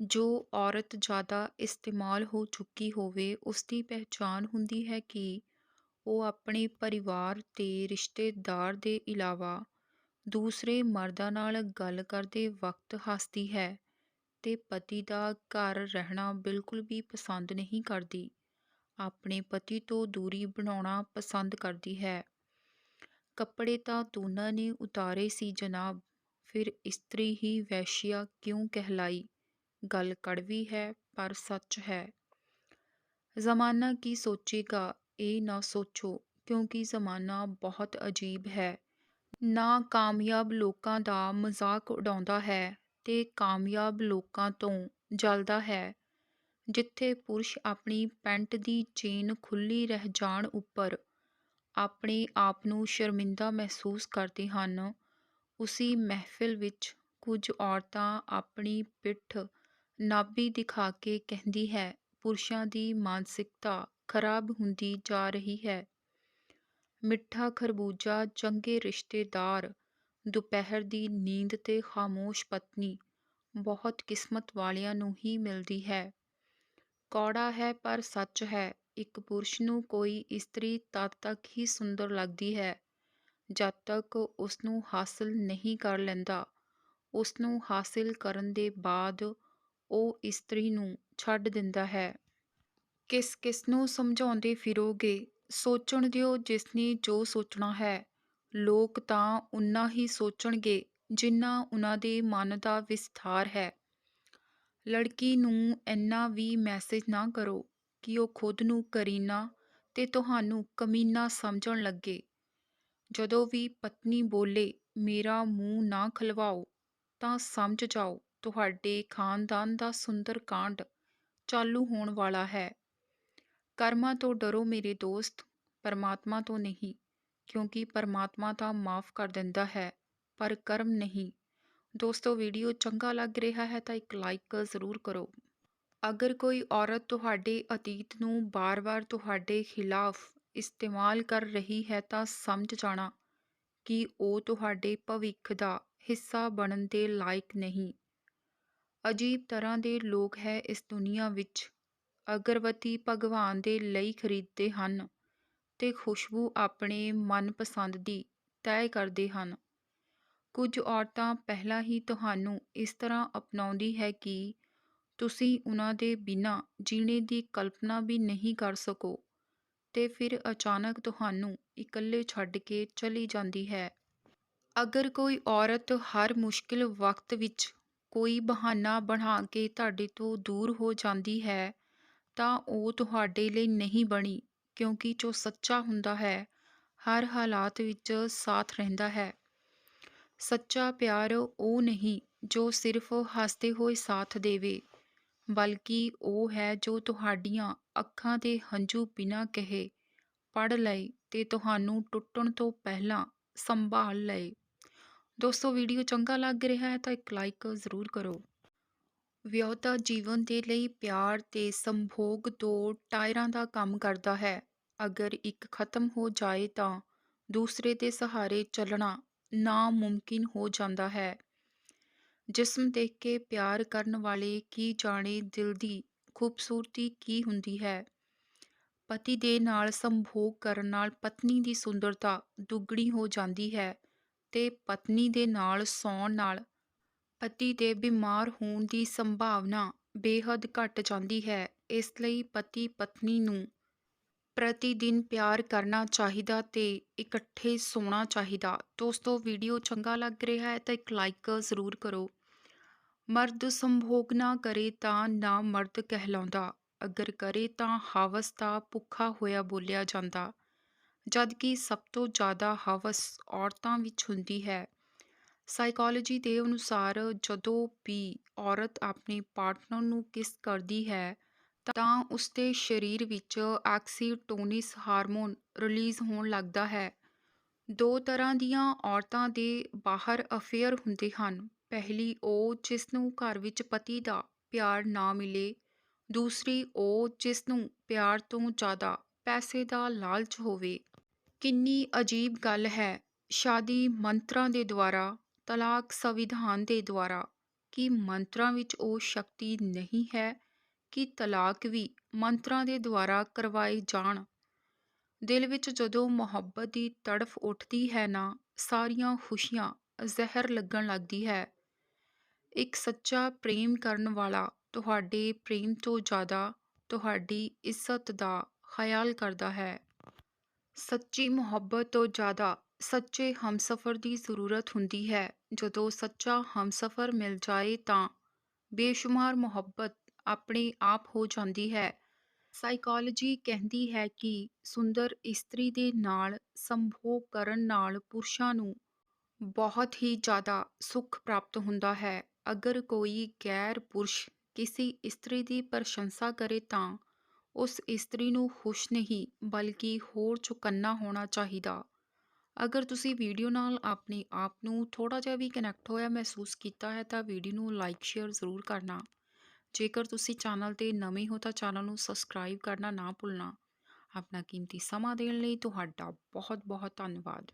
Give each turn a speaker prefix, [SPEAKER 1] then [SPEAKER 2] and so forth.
[SPEAKER 1] ਜੋ ਔਰਤ ਜ਼ਿਆਦਾ ਇਸਤੇਮਾਲ ਹੋ ਚੁੱਕੀ ਹੋਵੇ, ਉਸਦੀ ਪਹਿਚਾਣ ਹੁੰਦੀ ਹੈ ਕਿ ਉਹ ਆਪਣੇ ਪਰਿਵਾਰ ਅਤੇ ਰਿਸ਼ਤੇਦਾਰ ਦੇ ਇਲਾਵਾ ਦੂਸਰੇ ਮਰਦਾਂ ਨਾਲ ਗੱਲ ਕਰਦੇ ਵਕਤ ਹੱਸਦੀ ਹੈ ਅਤੇ ਪਤੀ ਦਾ ਘਰ ਰਹਿਣਾ ਬਿਲਕੁਲ ਵੀ ਪਸੰਦ ਨਹੀਂ ਕਰਦੀ। ਆਪਣੇ ਪਤੀ ਤੋਂ ਦੂਰੀ ਬਣਾਉਣਾ ਪਸੰਦ ਕਰਦੀ ਹੈ। ਕੱਪੜੇ ਤਾਂ ਦੋਨਾਂ ਨੇ ਉਤਾਰੇ ਸੀ ਜਨਾਬ, ਫਿਰ ਇਸਤਰੀ ਹੀ ਵੈਸ਼ਿਆ ਕਿਉਂ ਕਹਿਲਾਈ? ਗੱਲ ਕੜਵੀ ਹੈ, ਪਰ ਸੱਚ ਹੈ। ਜ਼ਮਾਨਾ ਕੀ ਸੋਚੇਗਾ, ਇਹ ਨਾ ਸੋਚੋ, ਕਿਉਂਕਿ ਜ਼ਮਾਨਾ ਬਹੁਤ ਅਜੀਬ ਹੈ। ਨਾ ਕਾਮਯਾਬ ਲੋਕਾਂ ਦਾ ਮਜ਼ਾਕ ਉਡਾਉਂਦਾ ਹੈ ਤੇ ਕਾਮਯਾਬ ਲੋਕਾਂ ਤੋਂ ਜਲਦਾ ਹੈ। ਜਿੱਥੇ ਪੁਰਸ਼ ਆਪਣੀ ਪੈਂਟ ਦੀ ਚੇਨ ਖੁੱਲੀ ਰਹਿ ਜਾਣ ਉੱਪਰ ਆਪਣੇ ਆਪ ਨੂੰ ਸ਼ਰਮਿੰਦਾ ਮਹਿਸੂਸ ਕਰਦੇ ਹਨ, ਉਸੀ ਮਹਿਫਿਲ ਵਿੱਚ ਕੁਝ ਔਰਤਾਂ ਆਪਣੀ ਪਿੱਠ ਨਾਭੀ ਦਿਖਾ ਕੇ ਕਹਿੰਦੀ ਹੈ, ਪੁਰਸ਼ਾਂ ਦੀ ਮਾਨਸਿਕਤਾ ਖਰਾਬ ਹੁੰਦੀ ਜਾ ਰਹੀ ਹੈ। ਮਿੱਠਾ ਖਰਬੂਜਾ ਚੰਗੇ ਰਿਸ਼ਤੇਦਾਰ, ਦੁਪਹਿਰ ਦੀ ਨੀਂਦ ਤੇ ਖਾਮੋਸ਼ ਪਤਨੀ, ਬਹੁਤ ਕਿਸਮਤ ਵਾਲਿਆਂ ਨੂੰ ਹੀ ਮਿਲਦੀ ਹੈ। ਕੌੜਾ ਹੈ ਪਰ ਸੱਚ ਹੈ, ਇੱਕ ਪੁਰਸ਼ ਨੂੰ ਕੋਈ ਇਸਤਰੀ ਤਦ ਤੱਕ ਹੀ ਸੁੰਦਰ ਲੱਗਦੀ ਹੈ, ਜਦ ਤੱਕ ਉਸ ਨੂੰ ਹਾਸਲ ਨਹੀਂ ਕਰ ਲੈਂਦਾ। ਉਸ ਨੂੰ ਹਾਸਿਲ ਕਰਨ ਦੇ ਬਾਅਦ ਉਹ ਇਸਤਰੀ ਨੂੰ ਛੱਡ ਦਿੰਦਾ ਹੈ। ਕਿਸ ਕਿਸ ਨੂੰ ਸਮਝਾਉਂਦੇ ਫਿਰੋਗੇ, ਸੋਚਣ ਦਿਓ ਜਿਸ ਨੇ ਜੋ ਸੋਚਣਾ ਹੈ। ਲੋਕ ਤਾਂ ਉਨਾ ਹੀ ਸੋਚਣਗੇ ਜਿੰਨਾ ਉਹਨਾਂ ਦੇ ਮਨ ਦਾ ਵਿਸਥਾਰ ਹੈ। ਲੜਕੀ ਨੂੰ ਇੰਨਾ ਵੀ ਮੈਸੇਜ ਨਾ ਕਰੋ ਕਿ ਉਹ ਖੁਦ ਨੂੰ ਕਰੀਨਾ ਤੇ ਤੁਹਾਨੂੰ ਕਮੀਨਾ ਸਮਝਣ ਲੱਗੇ। ਜਦੋਂ ਵੀ ਪਤਨੀ ਬੋਲੇ, ਮੇਰਾ ਮੂੰਹ ਨਾ ਖਲਵਾਓ, ਤਾਂ ਸਮਝ ਜਾਓ। ਤੁਹਾਡੇ ਖਾਨਦਾਨ ਦਾ ਸੁੰਦਰ ਕਾਂਡ ਚਾਲੂ ਹੋਣ ਵਾਲਾ ਹੈ। ਕਰਮਾਂ ਤੋਂ ਡਰੋ ਮੇਰੇ ਦੋਸਤ, ਪਰਮਾਤਮਾ ਤੋਂ ਨਹੀਂ, ਕਿਉਂਕਿ ਪਰਮਾਤਮਾ ਤਾਂ ਮਾਫ ਕਰ ਦਿੰਦਾ ਹੈ, ਪਰ ਕਰਮ ਨਹੀਂ। ਦੋਸਤੋ, ਵੀਡੀਓ ਚੰਗਾ ਲੱਗ ਰਿਹਾ ਹੈ ਤਾਂ ਇੱਕ ਲਾਈਕ ਜ਼ਰੂਰ ਕਰੋ। ਅਗਰ ਕੋਈ ਔਰਤ ਤੁਹਾਡੇ ਅਤੀਤ ਨੂੰ ਬਾਰ-ਬਾਰ ਤੁਹਾਡੇ ਖਿਲਾਫ ਇਸਤੇਮਾਲ ਕਰ ਰਹੀ ਹੈ ਤਾਂ ਸਮਝ ਜਾਣਾ ਕਿ ਉਹ ਤੁਹਾਡੇ ਭਵਿੱਖ ਦਾ ਹਿੱਸਾ ਬਣਨ ਦੇ ਲਾਇਕ ਨਹੀਂ। ਅਜੀਬ ਤਰ੍ਹਾਂ ਦੇ ਲੋਕ ਹੈ ਇਸ ਦੁਨੀਆ ਵਿੱਚ। ਅਗਰਬੱਤੀ ਭਗਵਾਨ ਦੇ ਲਈ ਖਰੀਦਦੇ ਹਨ ਤੇ ਖੁਸ਼ਬੂ ਆਪਣੇ ਮਨਪਸੰਦ ਦੀ ਤੈਅ ਕਰਦੇ ਹਨ। ਕੁਝ ਔਰਤਾਂ ਪਹਿਲਾਂ ਹੀ ਤੁਹਾਨੂੰ ਇਸ ਤਰ੍ਹਾਂ ਅਪਣਾਉਂਦੀ ਹੈ ਕਿ ਤੁਸੀਂ ਉਹਨਾਂ ਦੇ ਬਿਨਾਂ ਜੀਣੇ ਦੀ ਕਲਪਨਾ ਵੀ ਨਹੀਂ ਕਰ ਸਕੋ ਤੇ ਫਿਰ ਅਚਾਨਕ ਤੁਹਾਨੂੰ ਇਕੱਲੇ ਛੱਡ ਕੇ ਚਲੀ ਜਾਂਦੀ ਹੈ। ਅਗਰ ਕੋਈ ਔਰਤ ਹਰ ਮੁਸ਼ਕਿਲ ਵਕਤ ਵਿੱਚ ਕੋਈ ਬਹਾਨਾ ਬਣਾ ਕੇ ਤੁਹਾਡੇ ਤੋਂ ਦੂਰ ਹੋ ਜਾਂਦੀ ਹੈ, ਤਾਂ ਉਹ ਤੁਹਾਡੇ ਲਈ ਨਹੀਂ ਬਣੀ, ਕਿਉਂਕਿ ਜੋ ਸੱਚਾ ਹੁੰਦਾ ਹੈ, ਹਰ ਹਾਲਾਤ ਵਿੱਚ ਸਾਥ ਰਹਿੰਦਾ ਹੈ। ਸੱਚਾ ਪਿਆਰ ਉਹ ਨਹੀਂ ਜੋ ਸਿਰਫ ਹੱਸਦੇ ਹੋਏ ਸਾਥ ਦੇਵੇ, ਬਲਕਿ ਉਹ ਹੈ ਜੋ ਤੁਹਾਡੀਆਂ ਅੱਖਾਂ ਦੇ ਹੰਝੂ ਬਿਨਾਂ ਕਹੇ ਪੜ ਲਏ ਤੇ ਤੁਹਾਨੂੰ ਟੁੱਟਣ ਤੋਂ ਪਹਿਲਾਂ ਸੰਭਾਲ ਲਏ। ਦੋਸਤੋ ਵੀਡੀਓ ਚੰਗਾ ਲੱਗ ਰਿਹਾ ਹੈ ਤਾਂ ਇੱਕ ਲਾਈਕ ਜ਼ਰੂਰ ਕਰੋ। ਵਿਆਹੁਤਾ ਜੀਵਨ ਦੇ ਲਈ ਪਿਆਰ ਤੇ ਸੰਭੋਗ ਦੋ ਟਾਇਰਾਂ ਦਾ ਕੰਮ ਕਰਦਾ ਹੈ। ਅਗਰ ਇੱਕ ਖਤਮ ਹੋ ਜਾਏ ਤਾਂ ਦੂਸਰੇ ਦੇ ਸਹਾਰੇ ਚੱਲਣਾ ਨਾਮੁਮਕਿਨ ਹੋ ਜਾਂਦਾ ਹੈ। ਜਿਸਮ ਦੇਖ ਕੇ ਪਿਆਰ ਕਰਨ ਵਾਲੇ ਕੀ ਜਾਣੇ ਦਿਲ ਦੀ ਖੂਬਸੂਰਤੀ ਕੀ ਹੁੰਦੀ ਹੈ? ਪਤੀ ਦੇ ਨਾਲ ਸੰਭੋਗ ਕਰਨ ਨਾਲ ਪਤਨੀ ਦੀ ਸੁੰਦਰਤਾ ਦੁੱਗਣੀ ਹੋ ਜਾਂਦੀ ਹੈ। ਤੇ ਪਤਨੀ ਦੇ ਨਾਲ ਸੌਣ ਨਾਲ ਪਤੀ ਦੇ ਬਿਮਾਰ ਹੋਣ ਦੀ ਸੰਭਾਵਨਾ ਬੇਹੱਦ ਘੱਟ ਜਾਂਦੀ ਹੈ। ਇਸ ਲਈ ਪਤੀ ਪਤਨੀ ਨੂੰ ਪ੍ਰਤੀ ਦਿਨ ਪਿਆਰ ਕਰਨਾ ਚਾਹੀਦਾ ਅਤੇ ਇਕੱਠੇ ਸੌਣਾ ਚਾਹੀਦਾ। ਦੋਸਤੋ, ਵੀਡੀਓ ਚੰਗਾ ਲੱਗ ਰਿਹਾ ਹੈ ਤਾਂ ਇੱਕ ਲਾਈਕ ਜ਼ਰੂਰ ਕਰੋ। ਮਰਦ ਸੰਭੋਗ ਨਾ ਕਰੇ ਤਾਂ ਨਾ ਮਰਦ ਕਹਿਲਾਉਂਦਾ। ਅਗਰ ਕਰੇ ਤਾਂ ਹਾਵਸ ਦਾ ਭੁੱਖਾ ਹੋਇਆ ਬੋਲਿਆ ਜਾਂਦਾ। ਜਦਕਿ ਸਭ ਤੋਂ ਜ਼ਿਆਦਾ ਹਵਸ ਔਰਤਾਂ ਵਿੱਚ ਹੁੰਦੀ ਹੈ। ਸਾਈਕੋਲੋਜੀ ਦੇ ਅਨੁਸਾਰ ਜਦੋਂ ਵੀ ਔਰਤ ਆਪਣੇ ਪਾਰਟਨਰ ਨੂੰ ਕਿਸ ਕਰਦੀ ਹੈ, ਤਾਂ ਉਸਦੇ ਸਰੀਰ ਵਿੱਚ ਆਕਸੀਟੋਨਿਸ ਹਾਰਮੋਨ ਰਿਲੀਜ਼ ਹੋਣ ਲੱਗਦਾ ਹੈ। ਦੋ ਤਰ੍ਹਾਂ ਦੀਆਂ ਔਰਤਾਂ ਦੇ ਬਾਹਰ ਅਫੇਅਰ ਹੁੰਦੇ ਹਨ। ਪਹਿਲੀ ਉਹ ਜਿਸ ਨੂੰ ਘਰ ਵਿੱਚ ਪਤੀ ਦਾ ਪਿਆਰ ਨਾ ਮਿਲੇ, ਦੂਸਰੀ ਉਹ ਜਿਸ ਨੂੰ ਪਿਆਰ ਤੋਂ ਜ਼ਿਆਦਾ ਪੈਸੇ ਦਾ ਲਾਲਚ ਹੋਵੇ। ਕਿੰਨੀ ਅਜੀਬ ਗੱਲ ਹੈ। ਸ਼ਾਦੀ ਮੰਤਰਾਂ ਦੇ ਦੁਆਰਾ, ਤਲਾਕ ਸੰਵਿਧਾਨ ਦੇ ਦੁਆਰਾ, ਕਿ ਮੰਤਰਾਂ ਵਿੱਚ ਉਹ ਸ਼ਕਤੀ ਨਹੀਂ ਹੈ ਕਿ ਤਲਾਕ ਵੀ ਮੰਤਰਾਂ ਦੇ ਦੁਆਰਾ ਕਰਵਾਏ ਜਾਣ? ਦਿਲ ਵਿੱਚ ਜਦੋਂ ਮੁਹੱਬਤ ਦੀ ਤੜਫ ਉੱਠਦੀ ਹੈ ਨਾ, ਸਾਰੀਆਂ ਖੁਸ਼ੀਆਂ ਜ਼ਹਿਰ ਲੱਗਣ ਲੱਗਦੀ ਹੈ। ਇੱਕ ਸੱਚਾ ਪ੍ਰੇਮ ਕਰਨ ਵਾਲਾ ਤੁਹਾਡੇ ਪ੍ਰੇਮ ਤੋਂ ਜ਼ਿਆਦਾ ਤੁਹਾਡੀ ਇੱਜ਼ਤ ਦਾ ਖਿਆਲ ਕਰਦਾ ਹੈ। ਸੱਚੀ ਮੁਹੱਬਤ ਤੋਂ ਜ਼ਿਆਦਾ ਸੱਚੇ ਹਮਸਫਰ ਦੀ ਜ਼ਰੂਰਤ ਹੁੰਦੀ ਹੈ। ਜਦੋਂ ਸੱਚਾ ਹਮਸਫਰ ਮਿਲ ਜਾਏ ਤਾਂ ਬੇਸ਼ੁਮਾਰ ਮੁਹੱਬਤ ਆਪਣੇ ਆਪ ਹੋ ਜਾਂਦੀ ਹੈ। ਸਾਈਕੋਲੋਜੀ ਕਹਿੰਦੀ ਹੈ ਕਿ ਸੁੰਦਰ ਇਸਤਰੀ ਦੇ ਨਾਲ ਸੰਭੋਗ ਕਰਨ ਨਾਲ ਪੁਰਸ਼ਾਂ ਨੂੰ ਬਹੁਤ ਹੀ ਜ਼ਿਆਦਾ ਸੁੱਖ ਪ੍ਰਾਪਤ ਹੁੰਦਾ ਹੈ। ਅਗਰ ਕੋਈ ਗੈਰ ਪੁਰਸ਼ ਕਿਸੇ ਇਸਤਰੀ ਦੀ ਪ੍ਰਸ਼ੰਸਾ ਕਰੇ ਤਾਂ ਉਸ ਇਸਤਰੀ ਨੂੰ ਖੁਸ਼ ਨਹੀਂ, ਬਲਕਿ ਹੋਰ ਚੁਕੰਨਾ ਹੋਣਾ ਚਾਹੀਦਾ। ਅਗਰ ਤੁਸੀਂ ਵੀਡੀਓ ਨਾਲ ਆਪਣੇ ਆਪ ਨੂੰ ਥੋੜਾ ਜਿਹਾ ਵੀ ਕਨੈਕਟ ਹੋਇਆ ਮਹਿਸੂਸ ਕੀਤਾ ਹੈ, ਤਾਂ ਵੀਡੀਓ ਨੂੰ ਲਾਈਕ ਸ਼ੇਅਰ ਜ਼ਰੂਰ ਕਰਨਾ। ਜੇਕਰ ਤੁਸੀਂ ਚੈਨਲ ਤੇ ਨਵੇਂ ਹੋ, ਤਾਂ ਚੈਨਲ ਨੂੰ ਸਬਸਕ੍ਰਾਈਬ ਕਰਨਾ ਨਾ ਭੁੱਲਣਾ। ਆਪਣਾ ਕੀਮਤੀ ਸਮਾਂ ਦੇਣ ਲਈ ਤੁਹਾਡਾ ਬਹੁਤ ਬਹੁਤ ਧੰਨਵਾਦ।